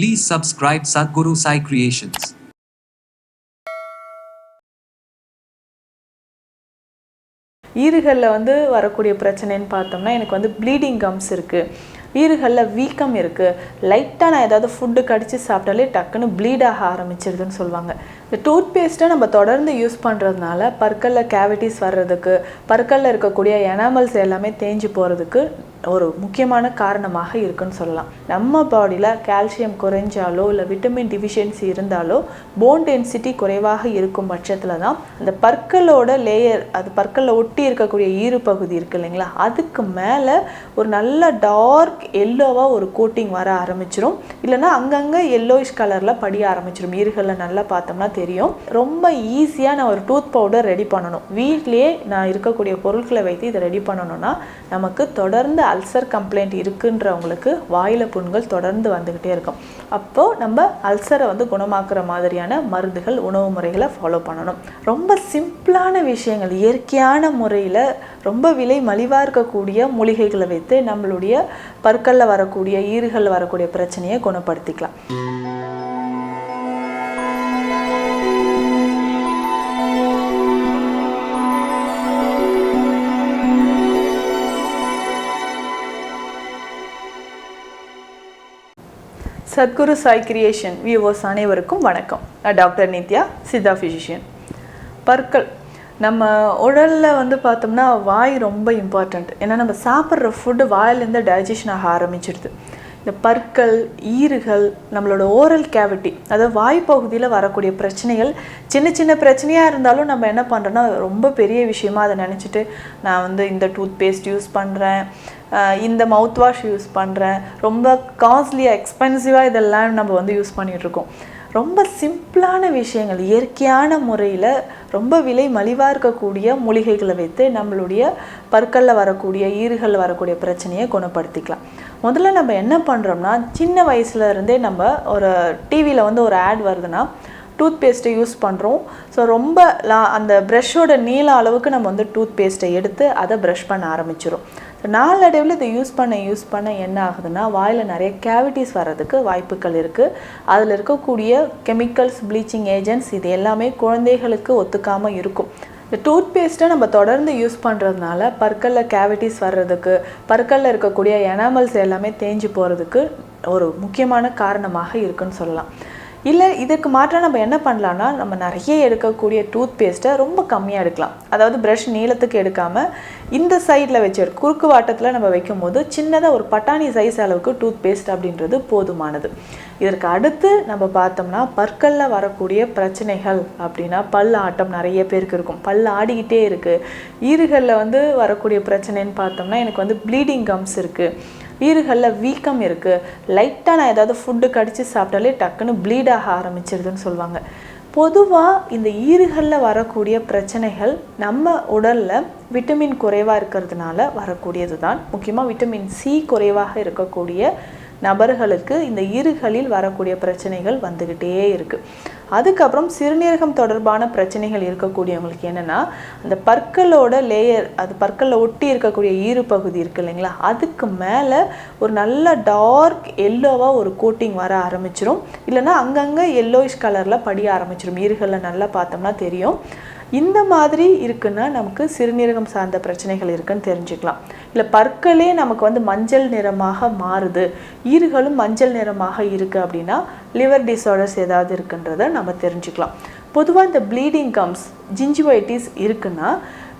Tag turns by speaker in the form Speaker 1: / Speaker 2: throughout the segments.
Speaker 1: Please subscribe Sadhguru Sai Creations.
Speaker 2: ஈறுகளில் வந்து வரக்கூடிய பிரச்சனைன்னு பார்த்தோம்னா எனக்கு வந்து ப்ளீடிங் கம்ஸ் இருக்குது ஈறுகளில் வீக்கம் இருக்குது லைட்டாக நான் ஏதாவது ஃபுட்டு கடித்து சாப்பிட்டாலே டக்குன்னு ப்ளீட் ஆக ஆரம்பிச்சிருதுன்னு சொல்லுவாங்க. இந்த டூத் பேஸ்ட்டை நம்ம தொடர்ந்து யூஸ் பண்ணுறதுனால பற்களில் கேவிட்டிஸ் வர்றதுக்கு பற்களில் இருக்கக்கூடிய எனாமல்ஸ் எல்லாமே தேஞ்சு போகிறதுக்கு ஒரு முக்கியமான காரணமாக இருக்குன்னு சொல்லலாம். நம்ம பாடியில் கால்சியம் குறைஞ்சாலோ இல்லை விட்டமின் டிஃபிஷியன்சி இருந்தாலோ போன் டென்சிட்டி குறைவாக இருக்கும் பட்சத்தில் தான் அந்த பற்களோட லேயர் அது பற்களில் ஒட்டி இருக்கக்கூடிய ஈறு பகுதி இருக்கு இல்லைங்களா? அதுக்கு மேலே ஒரு நல்ல டார்க் எல்லோவாக ஒரு கோட்டிங் வர ஆரம்பிச்சிரும். இல்லைன்னா அங்கங்கே எல்லோயிஷ் கலரில் படிய ஆரம்பிச்சிரும். ஈறுகளில் நல்லா பார்த்தோம்னா தெரியும். ரொம்ப ஈஸியாக நான் ஒரு டூத் பவுடர் ரெடி பண்ணணும். வீட்லேயே நான் இருக்கக்கூடிய பொருட்களை வைத்து இதை ரெடி பண்ணணும்னா நமக்கு தொடர்ந்து அல்சர் கம்ப்ளைண்ட் இருக்குன்றவங்களுக்கு வாயில புண்கள் தொடர்ந்து வந்துக்கிட்டே இருக்கும். அப்போது நம்ம அல்சரை வந்து குணமாக்குற மாதிரியான மருந்துகள் உணவு முறைகளை ஃபாலோ பண்ணணும். ரொம்ப சிம்பிளான விஷயங்கள் இயற்கையான முறையில் ரொம்ப விலை மலிவாக இருக்கக்கூடிய மூலிகைகளை வைத்து நம்மளுடைய பற்களில் வரக்கூடிய ஈறுகளில் வரக்கூடிய பிரச்சனையை குணப்படுத்திக்கலாம். சத்குரு சாய் கிரியேஷன் வியூவர்ஸ் அனைவருக்கும் வணக்கம். நான் டாக்டர் நித்யா சித்தா ஃபிசிஷியன் பற்கள். நம்ம உடலில் வந்து பார்த்தோம்னா வாய் ரொம்ப இம்பார்ட்டண்ட் ஏன்னா நம்ம சாப்பிட்ற ஃபுட்டு வாயிலேருந்து டைஜஷன் ஆக ஆரம்பிச்சிடுது இந்த பற்கள் ஈறுகள் நம்மளோட ஓரல் கேவிட்டி அதாவது வாய் பகுதியில் வரக்கூடிய பிரச்சனைகள் சின்ன சின்ன பிரச்சனையாக இருந்தாலும் நம்ம என்ன பண்ணுறோன்னா ரொம்ப பெரிய விஷயமா அதை நினச்சிட்டு நான் வந்து இந்த டூத் பேஸ்ட் யூஸ் பண்ணுறேன் இந்த மவுத் வாஷ் யூஸ் பண்ணுறேன் ரொம்ப காஸ்ட்லியாக எக்ஸ்பென்சிவாக இதெல்லாம் நம்ம வந்து யூஸ் பண்ணிகிட்ருக்கோம் ரொம்ப சிம்பிளான விஷயங்கள் இயற்கையான முறையில் ரொம்ப விலை மலிவாக இருக்கக்கூடிய மூலிகைகளை வைத்து நம்மளுடைய பற்களில் வரக்கூடிய ஈறுகளில் வரக்கூடிய பிரச்சனையை குணப்படுத்திக்கலாம். முதல்ல நம்ம என்ன பண்ணுறோம்னா சின்ன வயசுல இருந்தே நம்ம ஒரு டிவியில் வந்து ஒரு ஆட் வருதுன்னா டூத் பேஸ்ட்டை யூஸ் பண்ணுறோம் ஸோ ரொம்ப லா அந்த ப்ரஷ்ஷோட நீள அளவுக்கு நம்ம வந்து டூத் பேஸ்ட்டை எடுத்து அதை ப்ரஷ் பண்ண ஆரம்பிச்சிடும் ஸோ நாளடைவில் இதை யூஸ் பண்ண யூஸ் பண்ண என்ன ஆகுதுன்னா வாயில் நிறைய கேவிட்டிஸ் வர்றதுக்கு வாய்ப்புகள் இருக்குது அதில் இருக்கக்கூடிய கெமிக்கல்ஸ் ப்ளீச்சிங் ஏஜென்ட்ஸ் இது எல்லாமே குழந்தைகளுக்கு ஒத்துக்காமல் இருக்கும். இந்த டூத் பேஸ்ட்டை நம்ம தொடர்ந்து யூஸ் பண்ணுறதுனால பற்களில் கேவிட்டிஸ் வர்றதுக்கு பற்களில் இருக்கக்கூடிய எனாமல்ஸ் எல்லாமே தேஞ்சு போகிறதுக்கு ஒரு முக்கியமான காரணமாக இருக்குன்னு சொல்லலாம். இல்லை இதுக்கு மாற்றாக நம்ம என்ன பண்ணலான்னா நம்ம நிறைய எடுக்கக்கூடிய டூத் பேஸ்ட்டை ரொம்ப கம்மியாக எடுக்கலாம். அதாவது ப்ரஷ் நீளத்துக்கு எடுக்காமல் இந்த சைடில் வச்சு குறுக்கு வாட்டத்தில் நம்ம வைக்கும் போது சின்னதாக ஒரு பட்டாணி சைஸ் அளவுக்கு டூத் பேஸ்ட் அப்படின்றது போதுமானது. இதற்கு அடுத்து நம்ம பார்த்தோம்னா பற்களில் வரக்கூடிய பிரச்சனைகள் அப்படின்னா பல் ஆட்டம் நிறைய பேருக்கு இருக்கும். பல் ஆடிக்கிட்டே இருக்குது ஈறுகளில் வந்து வரக்கூடிய பிரச்சனைன்னு பார்த்தோம்னா எனக்கு வந்து ப்ளீடிங் கம்ஸ் இருக்குது ஈறுகளில் வீக்கம் இருக்குது லைட்டாக நான் ஏதாவது ஃபுட்டு கடித்து சாப்பிட்டாலே டக்குன்னு ப்ளீட் ஆக ஆரம்பிச்சிருதுன்னு சொல்லுவாங்க. பொதுவாக இந்த ஈறுகளில் வரக்கூடிய பிரச்சனைகள் நம்ம உடலில் விட்டமின் குறைவாக இருக்கிறதுனால வரக்கூடியது தான் முக்கியமாக விட்டமின் சி குறைவாக இருக்கக்கூடிய நபர்களுக்கு இந்த இருகளில் வரக்கூடிய பிரச்சனைகள் வந்துக்கிட்டே இருக்குது அதுக்கப்புறம் சிறுநீரகம் தொடர்பான பிரச்சனைகள் இருக்கக்கூடியவங்களுக்கு என்னென்னா அந்த பற்களோட லேயர் அது பற்களில் ஒட்டி இருக்கக்கூடிய ஈறு பகுதி இருக்கு இல்லைங்களா? அதுக்கு மேலே ஒரு நல்ல டார்க் எல்லோவாக ஒரு கோட்டிங் வர ஆரம்பிச்சிரும். இல்லைன்னா அங்கங்கே எல்லோயிஷ் கலரில் படிய ஆரம்பிச்சிரும். ஈறுகளில் நல்லா பார்த்தோம்னா தெரியும். இந்த மாதிரி இருக்குன்னா நமக்கு சிறுநீரகம் சார்ந்த பிரச்சனைகள் இருக்குன்னு தெரிஞ்சுக்கலாம். இல்லை பற்களே நமக்கு வந்து மஞ்சள் நிறமாக மாறுது. ஈறுகளும் மஞ்சள் நிறமாக இருக்குது அப்படின்னா லிவர் டிஸார்டர்ஸ் ஏதாவது இருக்குன்றத நம்ம தெரிஞ்சுக்கலாம். பொதுவாக இந்த ப்ளீடிங் கம்ஸ் ஜிஞ்சுவைட்டிஸ் இருக்குன்னா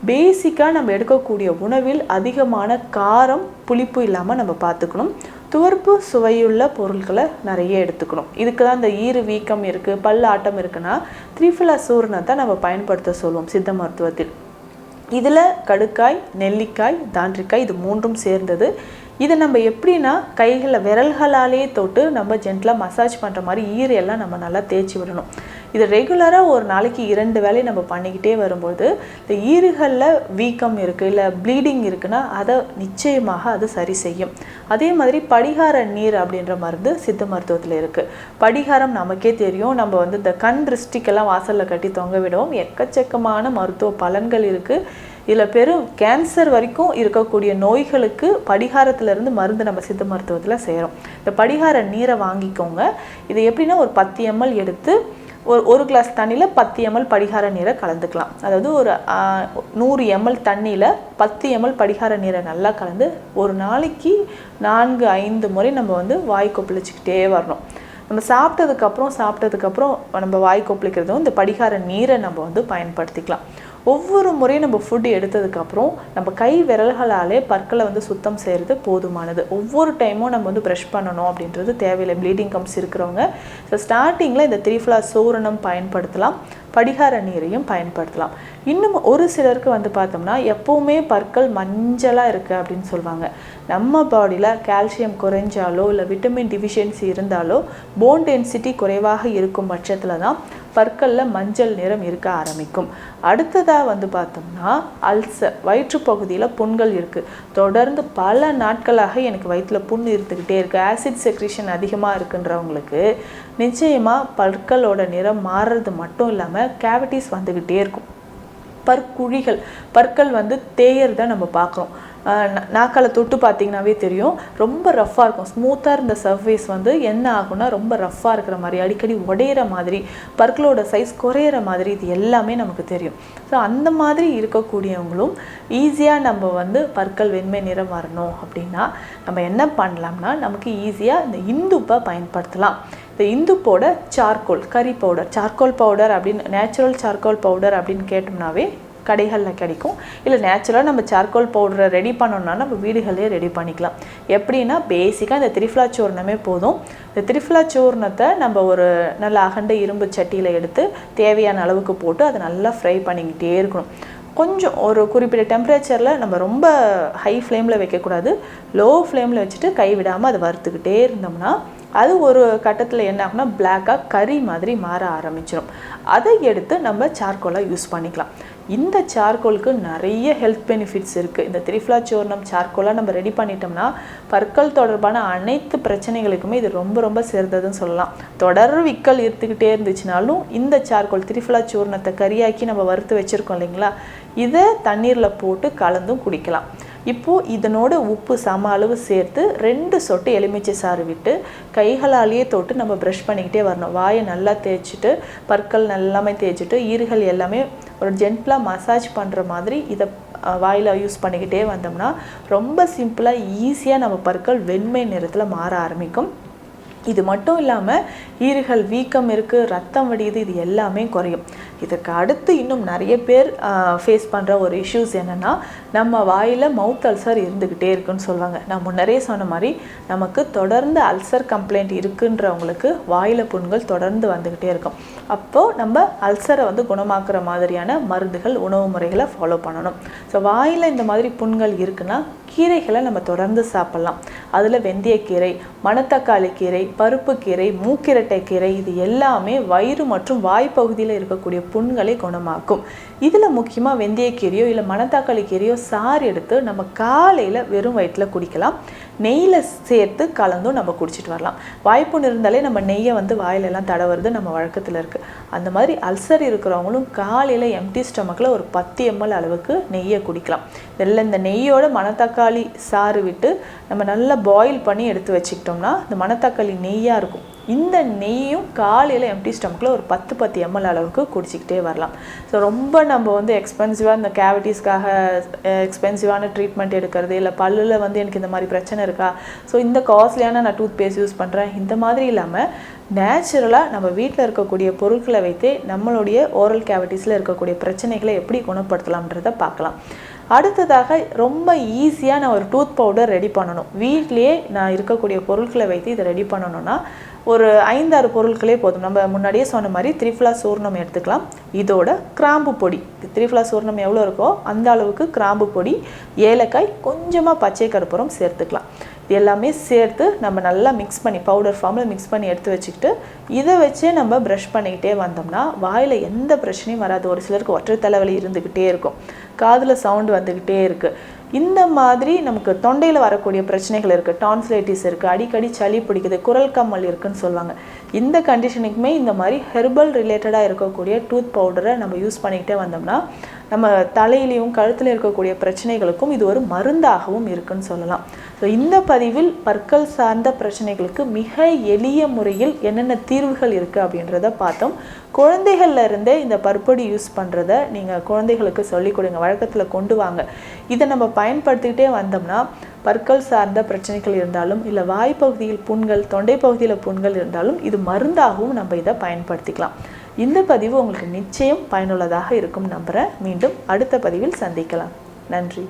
Speaker 2: பேசிக்காக நம்ம எடுக்கக்கூடிய உணவில் அதிகமான காரம் புளிப்பு இல்லாமல் நம்ம பார்த்துக்கணும். துவர்ப்பு சுவையுள்ள பொருட்களை நிறைய எடுத்துக்கணும். இதுக்கு தான் இந்த ஈறு வீக்கம் இருக்குது பல் ஆட்டம் இருக்குன்னா த்ரீஃபிலா சூர்ணத்தை நம்ம பயன்படுத்த சொல்லுவோம் சித்த மருத்துவத்தில். இதில் கடுக்காய் நெல்லிக்காய் தாண்டிக்காய் இது மூன்றும் சேர்ந்தது. இதை நம்ம எப்படின்னா கைகளை விரல்களாலே தொட்டு நம்ம ஜென்டலாக மசாஜ் பண்ணுற மாதிரி ஈரையெல்லாம் நம்ம நல்லா தேய்ச்சி விடணும். இது ரெகுலராக ஒரு நாளைக்கு இரண்டு வேலையை நம்ம பண்ணிக்கிட்டே வரும்போது இந்த ஈறுகளில் வீக்கம் இருக்குது இல்லை ப்ளீடிங் இருக்குன்னா அதை நிச்சயமாக அது சரி செய்யும். அதே மாதிரி படிகார நீர் அப்படின்ற மருந்து சித்த மருத்துவத்தில் இருக்குது படிகாரம் நமக்கே தெரியும். நம்ம வந்து இந்த கண் திருஷ்டிக்கெல்லாம் வாசலில் கட்டி தொங்க விடுவோம். எக்கச்சக்கமான மருத்துவ பலன்கள் இருக்குது இதில் பெரும் கேன்சர் வரைக்கும் இருக்கக்கூடிய நோய்களுக்கு படிகாரத்திலிருந்து மருந்து நம்ம சித்த மருத்துவத்தில் செய்கிறோம் இந்த படிகார நீரை வாங்கிக்கோங்க. இது எப்படின்னா ஒரு பத்து எம்எல் எடுத்து ஒரு ஒரு கிளாஸ் தண்ணியில் பத்து எம்எல் படிகார நீரை கலந்துக்கலாம். அதாவது ஒரு நூறு எம்எல் தண்ணியில் பத்து எம்எல் படிகார நீரை நல்லா கலந்து ஒரு நாளைக்கு நான்கு ஐந்து முறை நம்ம வந்து வாய் கொப்பளிச்சுக்கிட்டே வரணும். நம்ம சாப்பிட்டதுக்கப்புறம் சாப்பிட்டதுக்கப்புறம் நம்ம வாய் கொப்பளிக்கிறதும் இந்த படிகார நீரை நம்ம வந்து பயன்படுத்திக்கலாம். ஒவ்வொரு முறையும் நம்ம ஃபுட் எடுத்ததுக்கப்புறம் நம்ம கை விரல்களாலே பற்களை வந்து சுத்தம் செய்கிறது போதுமானது. ஒவ்வொரு டைமும் நம்ம வந்து ப்ரஷ் பண்ணணும் அப்படின்றது தேவையில்லை. ப்ளீடிங் கம்ஸ் இருக்கிறவங்க. ஸோ ஸ்டார்டிங்கில் இந்த த்ரீஃப்ளா சூரணம் பயன்படுத்தலாம். படிகார நீரையும் பயன்படுத்தலாம். இன்னும் ஒரு சிலருக்கு வந்து பார்த்தோம்னா எப்போவுமே பற்கள் மஞ்சளாக இருக்குது அப்படின்னு சொல்லுவாங்க. நம்ம பாடியில் கால்சியம் குறைஞ்சாலோ இல்லை விட்டமின் டிஃபிஷியன்சி இருந்தாலோ போன் டென்சிட்டி குறைவாக இருக்கும் பட்சத்தில் தான் பற்களில் மஞ்சள் நிறம் இருக்க ஆரம்பிக்கும். அடுத்ததாக வந்து பார்த்தோம்னா அல்சர் வயிற்றுப்பகுதியில் புண்கள் இருக்குது தொடர்ந்து பல நாட்களாக எனக்கு வயிற்றில் புண் இருந்துக்கிட்டே இருக்குது ஆசிட் செக்ரிஷன் அதிகமாக இருக்குன்றவங்களுக்கு நிச்சயமாக பற்களோட நிறம் மாறுறது மட்டும் இல்லாமல் கேவிட்டிஸ் வந்துக்கிட்டே இருக்கும். பற்குழிகள் பற்கள் வந்து தேயறதை நம்ம பார்க்குறோம். நாக்கால் தொட்டு பார்த்தீங்கன்னாவே தெரியும். ரொம்ப ரஃப்பாக இருக்கும். ஸ்மூத்தாக இருந்த சர்ஃபேஸ் வந்து என்ன ஆகும்னா ரொம்ப ரஃப்பாக இருக்கிற மாதிரி அடிக்கடி உடையிற மாதிரி பற்களோட சைஸ் குறையிற மாதிரி இது எல்லாமே நமக்கு தெரியும். ஸோ அந்த மாதிரி இருக்கக்கூடியவங்களும் ஈஸியாக நம்ம வந்து பற்கள் வெண்மை நிறம் வரணும் அப்படின்னா நம்ம என்ன பண்ணலாம்னா நமக்கு ஈஸியாக இந்த இந்துப்பை பயன்படுத்தலாம். இந்த இந்துப்போட சார்கோல் கறி பவுடர் சார்கோல் பவுடர் அப்படின்னு நேச்சுரல் சார்கோல் பவுடர் அப்படின்னு கேட்டோம்னாவே கடைகளில் கிடைக்கும். இல்லை நேச்சுரலாக நம்ம சார்கோல் பவுடரை ரெடி பண்ணோம்னா நம்ம வீடுகளே ரெடி பண்ணிக்கலாம். எப்படின்னா பேசிக்காக இந்த திரிஃபுலா சூர்ணமே போதும். இந்த திரிஃபுலா சூர்ணத்தை நம்ம ஒரு நல்ல அகண்ட இரும்பு சட்டியில் எடுத்து தேவையான அளவுக்கு போட்டு அதை நல்லா ஃப்ரை பண்ணிக்கிட்டே இருக்கணும். கொஞ்சம் ஒரு குறிப்பிட்ட டெம்பரேச்சரில் நம்ம ரொம்ப ஹை ஃப்ளேமில் வைக்கக்கூடாது. லோ ஃப்ளேமில் வச்சுட்டு கை விடாமல் அதை வறுத்துக்கிட்டே இருந்தோம்னா அது ஒரு கட்டத்தில் என்ன ஆகும்னா பிளாக்காக கறி மாதிரி மாற ஆரம்பிச்சிடும் அதை எடுத்து நம்ம சார்கோலாக யூஸ் பண்ணிக்கலாம். இந்த சார்கோலுக்கு நிறைய ஹெல்த் பெனிஃபிட்ஸ் இருக்குது இந்த திரிஃப்ளா சூர்ணம் சார்கோலாக நம்ம ரெடி பண்ணிட்டோம்னா பற்கள் தொடர்பான அனைத்து பிரச்சனைகளுக்குமே இது ரொம்ப ரொம்ப சிறந்ததுன்னு சொல்லலாம். தொடர் விக்கல் இருந்துக்கிட்டே இருந்துச்சுனாலும் இந்த சார்கோல் திரிஃப்ளா சூர்ணத்தை கறியாக்கி நம்ம வறுத்து வச்சுருக்கோம் இல்லைங்களா? இதை தண்ணீரில் போட்டு கலந்தும் குடிக்கலாம். இப்போது இதனோட உப்பு சம அளவு சேர்த்து ரெண்டு சொட்டு எலுமிச்சை சாறு விட்டு கைகளாலேயே தொட்டு நம்ம ப்ரஷ் பண்ணிக்கிட்டே வரணும். வாயை நல்லா தேய்ச்சிட்டு பற்கள் நல்லாமே தேய்ச்சிட்டு ஈறுகள் எல்லாமே ஒரு ஜென்டிலாக மசாஜ் பண்ணுற மாதிரி இதை வாயில் யூஸ் பண்ணிக்கிட்டே வந்தோம்னா ரொம்ப சிம்பிளாக ஈஸியாக நம்ம பற்கள் வெண்மை நிறத்தில் மாற ஆரம்பிக்கும். இது மட்டும் இல்லாமல் ஈறுகள் வீக்கம் இருக்குது ரத்தம் வடியுது இது எல்லாமே குறையும். இதுக்கு அடுத்து இன்னும் நிறைய பேர் ஃபேஸ் பண்ணுற ஒரு இஷ்யூஸ் என்னென்னா நம்ம வாயில் மவுத் அல்சர் இருந்துக்கிட்டே இருக்குன்னு சொல்லுவாங்க. நான் முன்னரே சொன்ன மாதிரி நமக்கு தொடர்ந்து அல்சர் கம்ப்ளைண்ட் இருக்குன்றவங்களுக்கு வாயில் புண்கள் தொடர்ந்து வந்துக்கிட்டே இருக்கும். அப்போது நம்ம அல்சரை வந்து குணமாக்குற மாதிரியான மருந்துகள் உணவு முறைகளை ஃபாலோ பண்ணணும். ஸோ வாயில் இந்த மாதிரி புண்கள் இருக்குன்னா கீரைகளை நம்ம தொடர்ந்து சாப்பிட்லாம். அதில் வெந்தயக்கீரை மணத்தக்காளி கீரை பருப்பு கீரை மூக்கிரட்டை கீரை இது எல்லாமே வயிறு மற்றும் வாய்ப்பகுதியில் இருக்கக்கூடிய புண்களை குணமாக்கும். இதில் முக்கியமாக வெந்தயக்கீரையோ இல்லை மணத்தக்காளி கீரையோ சாறு எடுத்து நம்ம காலையில் வெறும் வயிற்றில் குடிக்கலாம். நெய்யில் சேர்த்து கலந்தும் நம்ம குடிச்சிட்டு வரலாம். வாய்ப்புண் இருந்தாலே நம்ம நெய்யை வந்து வாயிலெல்லாம் தடவுறது நம்ம வழக்கத்தில் இருக்குது அந்த மாதிரி அல்சர் இருக்கிறவங்களும் காலையில் எம்டி ஸ்டமக்கில் ஒரு பத்து எம்எல் அளவுக்கு நெய்யை குடிக்கலாம். இதில் இந்த நெய்யோட மணத்தக்காளி சாறு விட்டு நம்ம நல்லா பாயில் பண்ணி எடுத்து வச்சுக்கிட்டோம்னா இந்த மணத்தக்காளி நெய்யாக இருக்கும். இந்த நெய்யும் காலையில் எம்டி ஸ்டமக்கில் ஒரு பத்து பத்து எம்எல் அளவுக்கு குடிச்சிக்கிட்டே வரலாம். ஸோ ரொம்ப நம்ம வந்து எக்ஸ்பென்சிவாக இந்த கேவிட்டிஸ்க்காக எக்ஸ்பென்சிவான ட்ரீட்மெண்ட் எடுக்கிறது இல்லை பல்லில் வந்து எனக்கு இந்த மாதிரி பிரச்சனை இருக்கா? ஸோ இந்த காஸ்ட்லியான நான் டூத் பேஸ்ட் யூஸ் பண்ணுறேன் இந்த மாதிரி இல்லாமல் நேச்சுரலாக நம்ம வீட்டில் இருக்கக்கூடிய பொருட்களை வைத்து நம்மளுடைய ஓரல் கேவிட்டிஸில் இருக்கக்கூடிய பிரச்சனைகளை எப்படி குணப்படுத்தலாம்ன்றதை பார்க்கலாம். அடுத்ததாக ரொம்ப ஈஸியாக நான் ஒரு டூத் பவுடர் ரெடி பண்ணணும். வீட்லேயே நான் இருக்கக்கூடிய பொருட்களை வைத்து இதை ரெடி பண்ணணும்னா ஒரு ஐந்தாறு பொருட்களே போதும். நம்ம முன்னாடியே சொன்ன மாதிரி த்ரிஃபுலா சூர்ணம் எடுத்துக்கலாம். இதோட கிராம்பு பொடி. த்ரிஃபுலா சூர்ணம் எவ்வளோ இருக்கோ அந்த அளவுக்கு கிராம்பு பொடி ஏலக்காய் கொஞ்சமாக பச்சை கருப்பூரம் சேர்த்துக்கலாம். இது எல்லாமே சேர்த்து நம்ம நல்லா மிக்ஸ் பண்ணி பவுடர் ஃபார்மில் மிக்ஸ் பண்ணி எடுத்து வச்சுக்கிட்டு இதை வச்சே நம்ம ப்ரஷ் பண்ணிக்கிட்டே வந்தோம்னா வாயில் எந்த பிரச்சனையும் வராது. ஒரு சிலருக்கு ஒற்றை தலைவலி இருந்துக்கிட்டே இருக்கும். காதில் சவுண்டு வந்துக்கிட்டே இருக்குது இந்த மாதிரி நமக்கு தொண்டையில் வரக்கூடிய பிரச்சனைகள் இருக்குது டான்ஸ்லைட்டிஸ் இருக்குது அடிக்கடி சளி பிடிக்குது குரல் கம்மல் இருக்குதுன்னு சொல்லுவாங்க. இந்த கண்டிஷனுக்குமே இந்த மாதிரி ஹெர்பல் ரிலேட்டடாக இருக்கக்கூடிய டூத் பவுடரை நம்ம யூஸ் பண்ணிக்கிட்டே வந்தோம்னா நம்ம தலையிலையும் கழுத்தில் இருக்கக்கூடிய பிரச்சனைகளுக்கும் இது ஒரு மருந்தாகவும் இருக்குன்னு சொல்லலாம். ஸோ இந்த பதிவில் பற்கள் சார்ந்த பிரச்சனைகளுக்கு மிக எளிய முறையில் என்னென்ன தீர்வுகள் இருக்குது அப்படின்றத பார்த்தோம். குழந்தைகள்ல இருந்தே இந்த பற்பொடி யூஸ் பண்ணுறத நீங்கள் குழந்தைகளுக்கு சொல்லிக் கொடுங்க வழக்கத்தில் கொண்டு வாங்க. இதை நம்ம பயன்படுத்திக்கிட்டே வந்தோம்னா பற்கள் சார்ந்த பிரச்சனைகள் இருந்தாலும் இல்லை வாய்ப்பகுதியில் புண்கள் தொண்டை பகுதியில் புண்கள் இருந்தாலும் இது மருந்தாகவும் நம்ம இதை பயன்படுத்திக்கலாம். இந்த பதிவு உங்களுக்கு நிச்சயம் பயனுள்ளதாக இருக்கும் நம்புகிறேன் மீண்டும் அடுத்த பதிவில் சந்திக்கலாம். நன்றி.